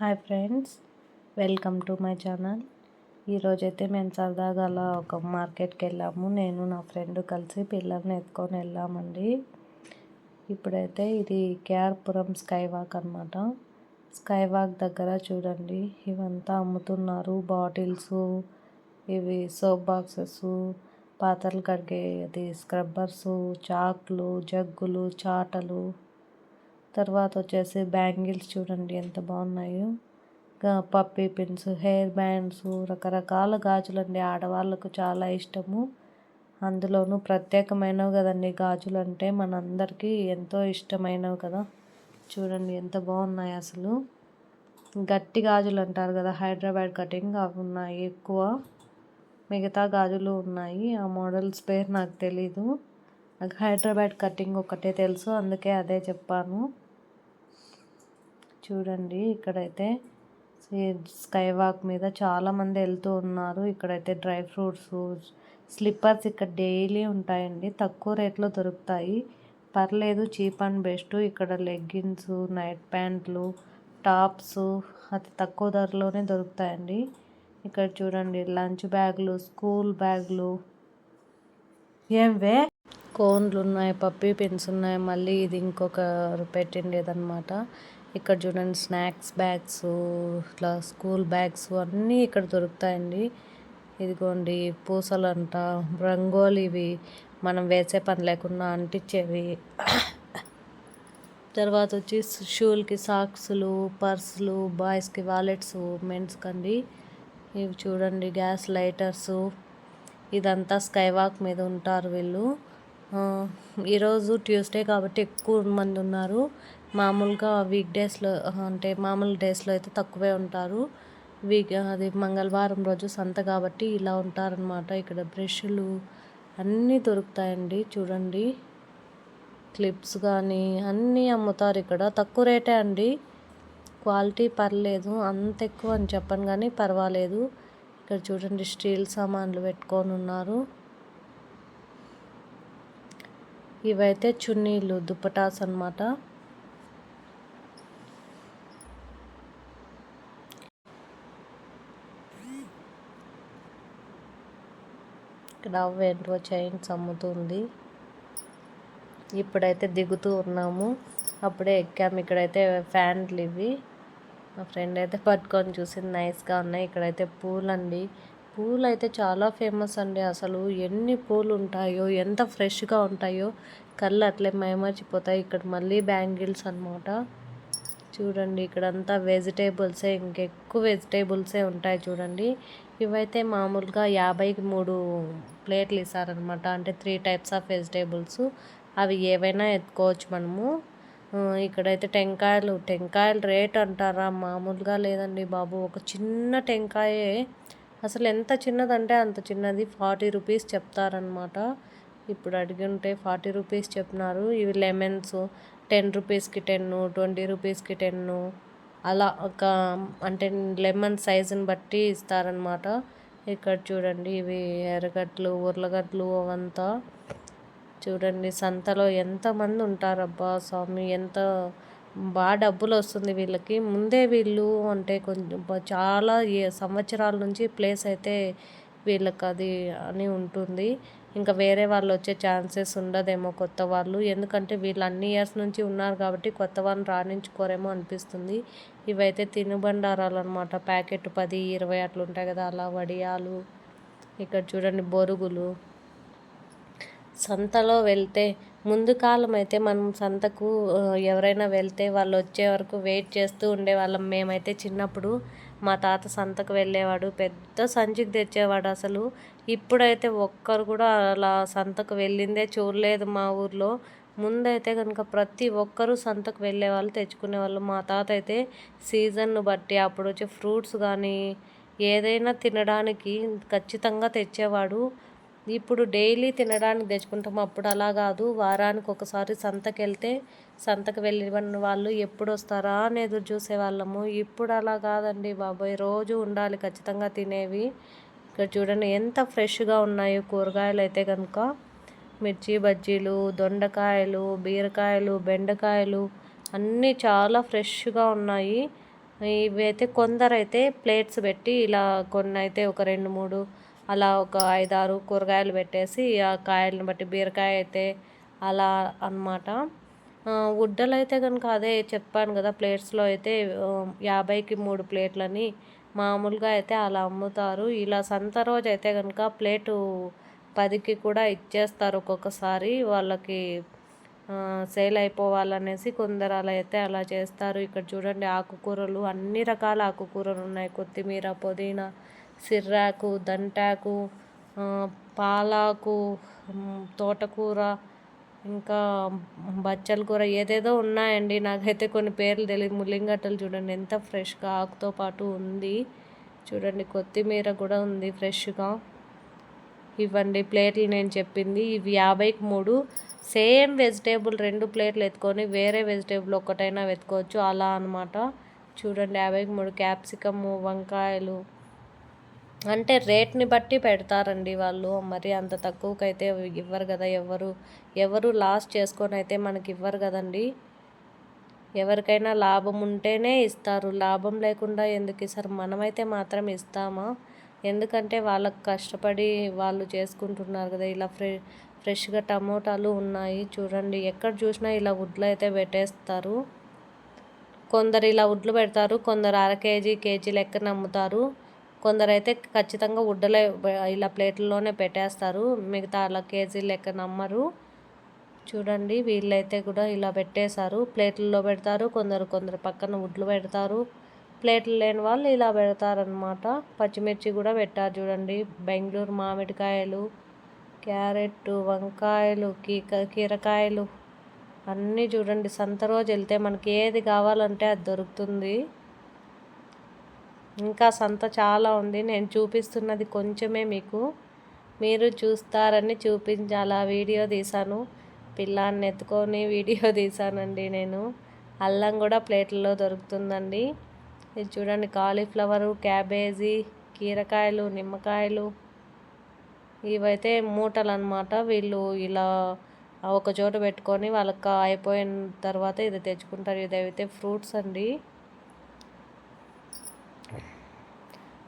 Hi friends welcome to my channel. ఈరోజైతే మేము సరదాగా అలా ఒక మార్కెట్కి వెళ్ళాము. నేను నా ఫ్రెండ్ కలిసి పిల్లల్ని ఎత్తుకొని వెళ్ళామండి. ఇప్పుడైతే ఇది కేఆర్పురం స్కై వాక్ అనమాట స్కై వాక్ దగ్గర చూడండి ఇవంతా అమ్ముతున్నారు. బాటిల్స్ ఇవి సోప్ బాక్సెస్ పాత్రలు కడిగే అది స్క్రబ్బర్స్ చాక్లు జగ్గులు చాటలు తర్వాత వచ్చేసి బ్యాంగిల్స్ చూడండి ఎంత బాగున్నాయో. పప్పీ పిన్స్ హెయిర్ బ్యాండ్స్ రకరకాల గాజులు అండి ఆడవాళ్ళకు చాలా ఇష్టము. అందులోనూ ప్రత్యేకమైనవి కదండి గాజులు అంటే మనందరికీ ఎంతో ఇష్టమైనవి కదా. చూడండి ఎంత బాగున్నాయి అసలు. గట్టి గాజులు అంటారు కదా హైదరాబాద్ కటింగ్ అవి ఉన్నాయి ఎక్కువ. మిగతా గాజులు ఉన్నాయి. ఆ మోడల్స్ పేరు నాకు తెలీదు. నాకు హైదరాబాద్ కటింగ్ ఒకటే తెలుసు అందుకే అదే చెప్పాను. చూడండి ఇక్కడైతే స్కై వాక్ మీద చాలామంది వెళ్తూ ఉన్నారు. ఇక్కడైతే డ్రై ఫ్రూట్స్ స్లిప్పర్స్ ఇక్కడ డైలీ ఉంటాయండి. తక్కువ రేట్లో దొరుకుతాయి. పర్లేదు చీప్ అండ్ బెస్ట్. ఇక్కడ లెగ్గిన్స్ నైట్ ప్యాంట్లు టాప్స్ అతి తక్కువ ధరలోనే దొరుకుతాయండి. ఇక్కడ చూడండి లంచ్ బ్యాగులు స్కూల్ బ్యాగులు. ఏం వే కోన్లు ఉన్నాయి పప్పీ పెన్స్ ఉన్నాయి. మళ్ళీ ఇది ఇంకొక పెట్టిండేదన్నమాట. ఇక్కడ చూడండి స్నాక్స్ బ్యాగ్స్ ఇట్లా స్కూల్ బ్యాగ్స్ అన్నీ ఇక్కడ దొరుకుతాయండి. ఇదిగోండి పూసలు అంట రంగోలి ఇవి. మనం వేసే పని లేకుండా అంటించేవి. తర్వాత వచ్చి షూలకి సాక్స్లు పర్సులు బాయ్స్కి వాలెట్స్ మెన్స్కి అండి. ఇవి చూడండి గ్యాస్ లైటర్స్. ఇదంతా స్కైవాక్ మీద ఉంటారు వీళ్ళు. ఈరోజు ట్యూస్డే కాబట్టి ఎక్కువ మంది ఉన్నారు. మామూలుగా వీక్ డేస్లో అంటే మామూలు డేస్లో అయితే తక్కువే ఉంటారు. వీక్ అది మంగళవారం రోజు సంత కాబట్టి ఇలా ఉంటారనమాట ఇక్కడ బ్రష్లు అన్నీ దొరుకుతాయండి చూడండి. క్లిప్స్ కానీ అన్నీ అమ్ముతారు ఇక్కడ. తక్కువ రేటే అండి. క్వాలిటీ పర్లేదు అంత ఎక్కువ అని చెప్పను కానీ పర్వాలేదు. ఇక్కడ చూడండి స్టీల్ సామాన్లు పెట్టుకొని ఉన్నారు. ఇవైతే చున్నీలు దుప్పటాస్ అనమాట ఇక్కడ వెంట్రో చైన్స్ అమ్ముతుంది ఇప్పుడైతే దిగుతూ ఉన్నాము. అప్పుడే ఎక్కాము. ఇక్కడైతే ఫ్యాన్లు ఇవి. మా ఫ్రెండ్ అయితే పట్టుకొని చూసింది. నైస్గా ఉన్నాయి. ఇక్కడైతే పూలు అండి పూలు అయితే చాలా ఫేమస్ అండి. అసలు ఎన్ని పూలు ఉంటాయో ఎంత ఫ్రెష్గా ఉంటాయో కళ్ళు అట్లే మైమర్చిపోతాయి. ఇక్కడ మళ్ళీ బ్యాంగిల్స్ అనమాట చూడండి ఇక్కడంతా వెజిటేబుల్సే ఇంకెక్కువ వెజిటేబుల్సే ఉంటాయి చూడండి. ఇవైతే మామూలుగా యాభైకి మూడు ప్లేట్లు ఇస్తారనమాట అంటే త్రీ టైప్స్ ఆఫ్ వెజిటేబుల్స్ అవి ఏవైనా ఎత్తుకోవచ్చు మనము. ఇక్కడైతే టెంకాయలు. టెంకాయలు రేట్ అంటారా? మామూలుగా లేదండి బాబు. ఒక చిన్న టెంకాయే. అసలు ఎంత చిన్నదంటే అంత చిన్నది. ఫార్టీ రూపీస్ చెప్తారనమాట ఇప్పుడు అడిగి ఉంటే ఫార్టీ రూపీస్ చెప్తున్నారు ఇవి లెమన్స్. టెన్ రూపీస్కి టెన్ ట్వంటీ రూపీస్కి టెన్ అలా ఒక అంటే లెమన్ సైజుని బట్టి ఇస్తారనమాట ఇక్కడ చూడండి ఇవి ఎర్రగడ్డలు ఉర్లగడ్డలు అవంతా. చూడండి సంతలో ఎంతమంది ఉంటారబ్బా స్వామి ఎంత బాగా డబ్బులు వస్తుంది వీళ్ళకి. ముందే వీళ్ళు అంటే కొంచెం చాలా సంవత్సరాల నుంచి ప్లేస్ అయితే వీళ్ళకి అది అని ఉంటుంది. ఇంకా వేరే వాళ్ళు వచ్చే ఛాన్సెస్ ఉండదేమో కొత్త వాళ్ళు. ఎందుకంటే వీళ్ళు అన్ని ఇయర్స్ నుంచి ఉన్నారు కాబట్టి కొత్త వాళ్ళని రాణించుకోరేమో అనిపిస్తుంది. ఇవైతే తినుబండారాలు అనమాట ప్యాకెట్ పది ఇరవై అట్లుంటాయి కదా అలా వడియాలు ఇక్కడ చూడండి బొరుగులు. సంతలో వెళ్తే ముందు కాలం అయితే మనం సంతకు ఎవరైనా వెళ్తే వాళ్ళు వచ్చే వరకు వెయిట్ చేస్తూ ఉండేవాళ్ళం. మేమైతే చిన్నప్పుడు మా తాత సంతకు వెళ్ళేవాడు పెద్ద సంచికి తెచ్చేవాడు అసలు. ఇప్పుడైతే ఒక్కరు కూడా అలా సంతకు వెళ్ళిందే చూడలేదు మా ఊర్లో. ముందైతే కనుక ప్రతి ఒక్కరూ సంతకు వెళ్ళే వాళ్ళు తెచ్చుకునే వాళ్ళు. మా తాత అయితే సీజన్ను బట్టి అప్పుడు వచ్చే ఫ్రూట్స్ కానీ ఏదైనా తినడానికి ఖచ్చితంగా తెచ్చేవాడు. ఇప్పుడు డైలీ తినడానికి తెచ్చుకుంటాం. అప్పుడు అలా కాదు. వారానికి ఒకసారి సంతకి వెళ్తే సంతకు వెళ్ళిన వాళ్ళు ఎప్పుడు వస్తారా అని ఎదురు చూసేవాళ్ళము ఇప్పుడు అలా కాదండి బాబాయ్. రోజు ఉండాలి ఖచ్చితంగా తినేవి. ఇక్కడ చూడండి ఎంత ఫ్రెష్గా ఉన్నాయో కూరగాయలు అయితే కనుక మిర్చి బజ్జీలు దొండకాయలు బీరకాయలు బెండకాయలు అన్నీ చాలా ఫ్రెష్గా ఉన్నాయి. ఇవి అయితే కొందరైతే ప్లేట్స్ పెట్టి ఇలా కొన్ని అయితే ఒక రెండు మూడు అలా ఒక ఐదారు కూరగాయలు పెట్టేసి ఆ కాయలను బట్టి బీరకాయ అయితే అలా అనమాట ఉడ్డలు అయితే కనుక అదే చెప్పాను కదా ప్లేట్స్లో అయితే యాభైకి మూడు ప్లేట్లని మామూలుగా అయితే అలా అమ్ముతారు. ఇలా సంత రోజు అయితే కనుక ప్లేటు పదికి కూడా ఇచ్చేస్తారు ఒక్కొక్కసారి. వాళ్ళకి సేల్ అయిపోవాలనేసి కొందరు అలా అయితే అలా చేస్తారు. ఇక్కడ చూడండి ఆకుకూరలు అన్ని రకాల ఆకుకూరలు ఉన్నాయి. కొత్తిమీర పుదీనా సిర్రాకు దంటాకు పాలాకు తోటకూర ఇంకా బచ్చల కూర ఏదేదో ఉన్నాయండి. నాకైతే కొన్ని పేర్లు తెలియదు ముల్లింగట్టలు చూడండి ఎంత ఫ్రెష్గా ఆకుతో పాటు ఉంది. చూడండి కొత్తిమీర కూడా ఉంది ఫ్రెష్గా. ఇవ్వండి ప్లేట్లు నేను చెప్పింది. ఇవి యాభైకి మూడు. సేమ్ వెజిటేబుల్ రెండు ప్లేట్లు ఎత్తుకొని వేరే వెజిటేబుల్ ఒక్కటైనా వెతుకోవచ్చు. అలా అనమాట చూడండి యాభైకి మూడు. క్యాప్సికము వంకాయలు అంటే రేట్ని బట్టి పెడతారండి వాళ్ళు. మరి అంత తక్కువకైతే ఇవ్వరు కదా ఎవరు ఎవరు లాస్ చేసుకొని అయితే మనకి ఇవ్వరు కదండి. ఎవరికైనా లాభం ఉంటేనే ఇస్తారు. లాభం లేకుండా ఎందుకు ఇస్తారు మనమైతే మాత్రం ఇస్తామా? ఎందుకంటే వాళ్ళకు కష్టపడి వాళ్ళు చేసుకుంటున్నారు కదా. ఇలా ఫ్రె ఫ్రెష్గా టమోటాలు ఉన్నాయి చూడండి. ఎక్కడ చూసినా ఇలా ఉడ్లు అయితే పెట్టేస్తారు. కొందరు ఇలా ఉడ్లు పెడతారు కొందరు అర కేజీ కేజీ లెక్కన అమ్ముతారు కొందరైతే ఖచ్చితంగా ఉడ్డలే ఇలా ప్లేట్లలోనే పెట్టేస్తారు. మిగతా అలా కేజీ లెక్కన నమ్మరు. చూడండి వీళ్ళైతే కూడా ఇలా పెట్టేశారు. ప్లేట్లలో పెడతారు కొందరు కొందరు పక్కన ఉడ్లు పెడతారు. ప్లేట్లు లేని వాళ్ళు ఇలా పెడతారనమాట పచ్చిమిర్చి కూడా పెట్టారు చూడండి. బెంగళూరు మామిడికాయలు క్యారెట్ వంకాయలు కీక కీరకాయలు అన్నీ చూడండి. సంత రోజు వెళ్తే మనకి ఏది కావాలంటే అది దొరుకుతుంది. ఇంకా సంత చాలా ఉంది. నేను చూపిస్తున్నది కొంచెమే మీకు. మీరు చూస్తారని చూపించాల. వీడియో తీశాను. పిల్లాన్ని ఎత్తుకొని వీడియో తీశానండి నేను. అల్లం కూడా ప్లేట్లలో దొరుకుతుందండి. ఇది చూడండి కాలీఫ్లవరు క్యాబేజీ కీరకాయలు నిమ్మకాయలు. ఇవైతే మూటలు అనమాట వీళ్ళు ఇలా ఒక చోట పెట్టుకొని వాళ్ళకి అయిపోయిన తర్వాత ఇది తెచ్చుకుంటారు. ఇదైతే ఫ్రూట్స్ అండి.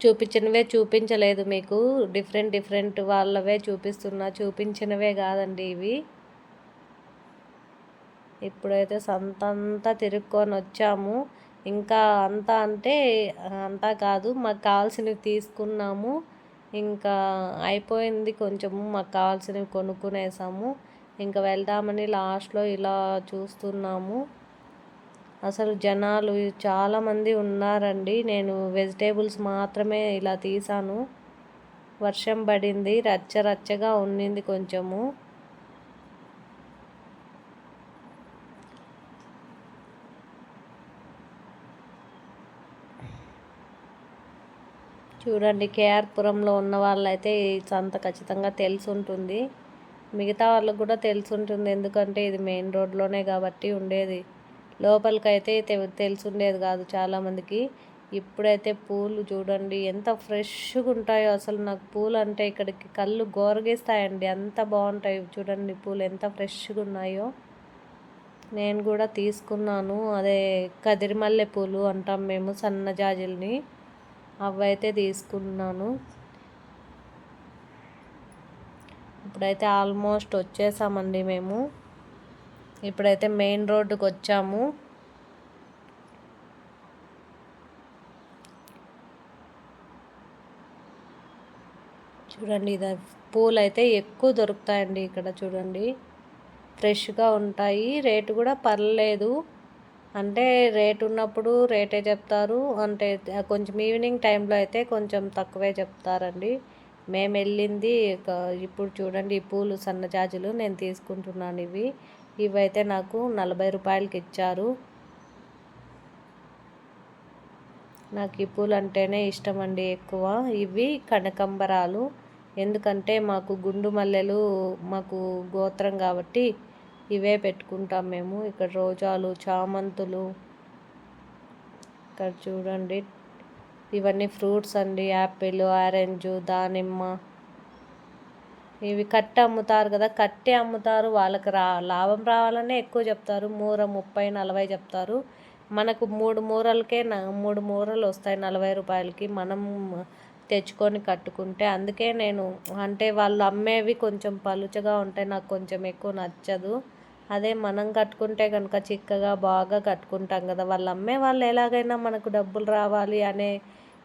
చూపించినవే చూపించలేదు మీకు. డిఫరెంట్ డిఫరెంట్ వాళ్ళవే చూపిస్తున్నా. చూపించినవే కాదండి ఇవి. ఇప్పుడైతే సంతంతా తిరుక్కొని వచ్చాము. ఇంకా అంతా అంటే అంతా కాదు. మాకు కావాల్సినవి తీసుకున్నాము. ఇంకా అయిపోయింది కొంచెము మాకు కావాల్సినవి కొనుక్కునేసాము. ఇంకా వెళ్దామని లాస్ట్లో ఇలా చూస్తున్నాము. అసలు జనాలు చాలామంది ఉన్నారండి. నేను వెజిటేబుల్స్ మాత్రమే ఇలా తీసాను. వర్షం పడింది రచ్చ రచ్చగా ఉన్నింది కొంచెము. చూడండి కేఆర్పురంలో ఉన్న వాళ్ళైతే ఈ సంత ఖచ్చితంగా తెలిసి ఉంటుంది మిగతా వాళ్ళకు కూడా తెలిసి ఉంటుంది ఎందుకంటే ఇది మెయిన్ రోడ్లోనే కాబట్టి ఉండేది. లోపలికైతే తెలిసి ఉండేది కాదు చాలామందికి. ఇప్పుడైతే పూలు చూడండి ఎంత ఫ్రెష్గా ఉంటాయో అసలు నాకు పూలు అంటే ఇక్కడికి కళ్ళు గోరగిస్తాయండి. అంత బాగుంటాయి చూడండి పూలు ఎంత ఫ్రెష్గా ఉన్నాయో నేను కూడా తీసుకున్నాను అదే కదిరిమల్లె పూలు అంటాం మేము సన్నజాజుల్ని అవైతే తీసుకున్నాను. ఇప్పుడైతే ఆల్మోస్ట్ వచ్చేసామండి మేము. ఇప్పుడైతే మెయిన్ రోడ్డుకు వచ్చాము చూడండి ఇది పూలు అయితే ఎక్కువ దొరుకుతాయండి ఇక్కడ చూడండి. ఫ్రెష్గా ఉంటాయి. రేటు కూడా పర్లేదు. అంటే రేట్ ఉన్నప్పుడు రేటే చెప్తారు. అంటే కొంచెం ఈవినింగ్ టైంలో అయితే కొంచెం తక్కువే చెప్తారండి. మేము వెళ్ళింది ఇప్పుడు చూడండి ఈ పూలు సన్నజాజులు నేను తీసుకుంటున్నాను ఇవి. ఇవైతే నాకు నలభై రూపాయలకి ఇచ్చారు. నాకు ఈ పూలు అంటేనే ఇష్టం అండి ఎక్కువ. ఇవి కనకంబరాలు. ఎందుకంటే మాకు గుండు మల్లెలు మాకు గోత్రం కాబట్టి ఇవే పెట్టుకుంటాం మేము. ఇక్కడ రోజాలు చామంతులు ఇక్కడ చూడండి. ఇవన్నీ ఫ్రూట్స్ అండి. యాపిల్ ఆరెంజ్ దానిమ్మ ఇవి కట్టి అమ్ముతారు కదా కట్టే అమ్ముతారు వాళ్ళకి రా లాభం రావాలనే ఎక్కువ చెప్తారు. మూర ముప్పై నలభై చెప్తారు. మనకు మూడు మూరలకే మూడు మూరలు వస్తాయి నలభై రూపాయలకి. మనం తెచ్చుకొని కట్టుకుంటే అందుకే నేను అంటే వాళ్ళు అమ్మేవి కొంచెం పలుచగా ఉంటాయి నాకు కొంచెం ఎక్కువ నచ్చదు. అదే మనం కట్టుకుంటే కనుక చిక్కగా బాగా కట్టుకుంటాం కదా. వాళ్ళు అమ్మే వాళ్ళు ఎలాగైనా మనకు డబ్బులు రావాలి అనే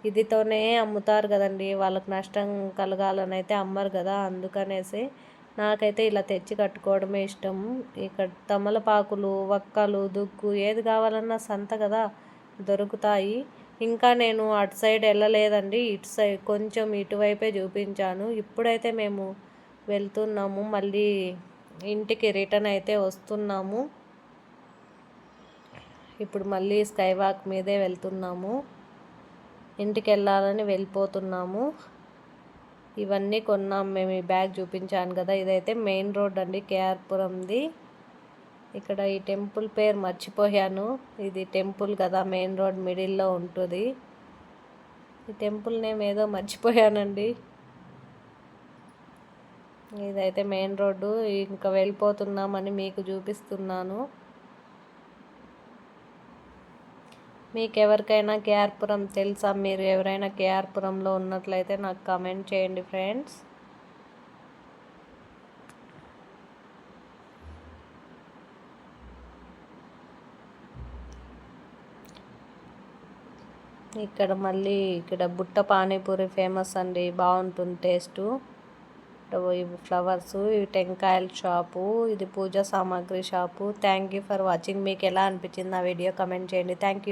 ఇదితోనే అమ్ముతారు కదండి. వాళ్ళకి నష్టం కలగాలని అయితే అమ్మరు కదా. అందుకనేసి నాకైతే ఇలా తెచ్చి కట్టుకోవడమే ఇష్టం. ఇక్కడ తమలపాకులు వక్కలు దుగ్గు ఏది కావాలన్నా సంత కదా దొరుకుతాయి. ఇంకా నేను అటు సైడ్ వెళ్ళలేదండి. ఇటు సైడ్ కొంచెం ఇటువైపే చూపించాను. ఇప్పుడైతే మేము వెళ్తున్నాము. మళ్ళీ ఇంటికి రిటర్న్ అయితే వస్తున్నాము. ఇప్పుడు మళ్ళీ స్కైవాక్ మీదే వెళ్తున్నాము. ఇంటికి వెళ్ళాలని వెళ్ళిపోతున్నాము. ఇవన్నీ కొన్నాం మేము ఈ బ్యాగ్ చూపించాను కదా. ఇదైతే మెయిన్ రోడ్ అండి కేఆర్పురంది. ఇక్కడ ఈ టెంపుల్ పేరు మర్చిపోయాను. ఇది టెంపుల్ కదా మెయిన్ రోడ్ మిడిల్లో ఉంటుంది. ఈ టెంపుల్ నేమ్ ఏదో మర్చిపోయానండి. ఇదైతే మెయిన్ రోడ్డు. ఇంకా వెళ్ళిపోతున్నామని మీకు చూపిస్తున్నాను. మీకు ఎవరికైనా కేఆర్పురం తెలుసా? మీరు ఎవరైనా కేఆర్పురంలో ఉన్నట్లయితే నాకు కమెంట్ చేయండి ఫ్రెండ్స్. ఇక్కడ మళ్ళీ ఇక్కడ బుట్ట పానీపూరి ఫేమస్ అండి. బాగుంటుంది టేస్టు. ఇవి ఫ్లవర్స్ ఇవి టెంకాయల షాపు ఇది పూజా సామాగ్రి shop. Thank you for watching. మీకు ఎలా అనిపించింది ఆ వీడియో కమెంట్ చేయండి. Thank you.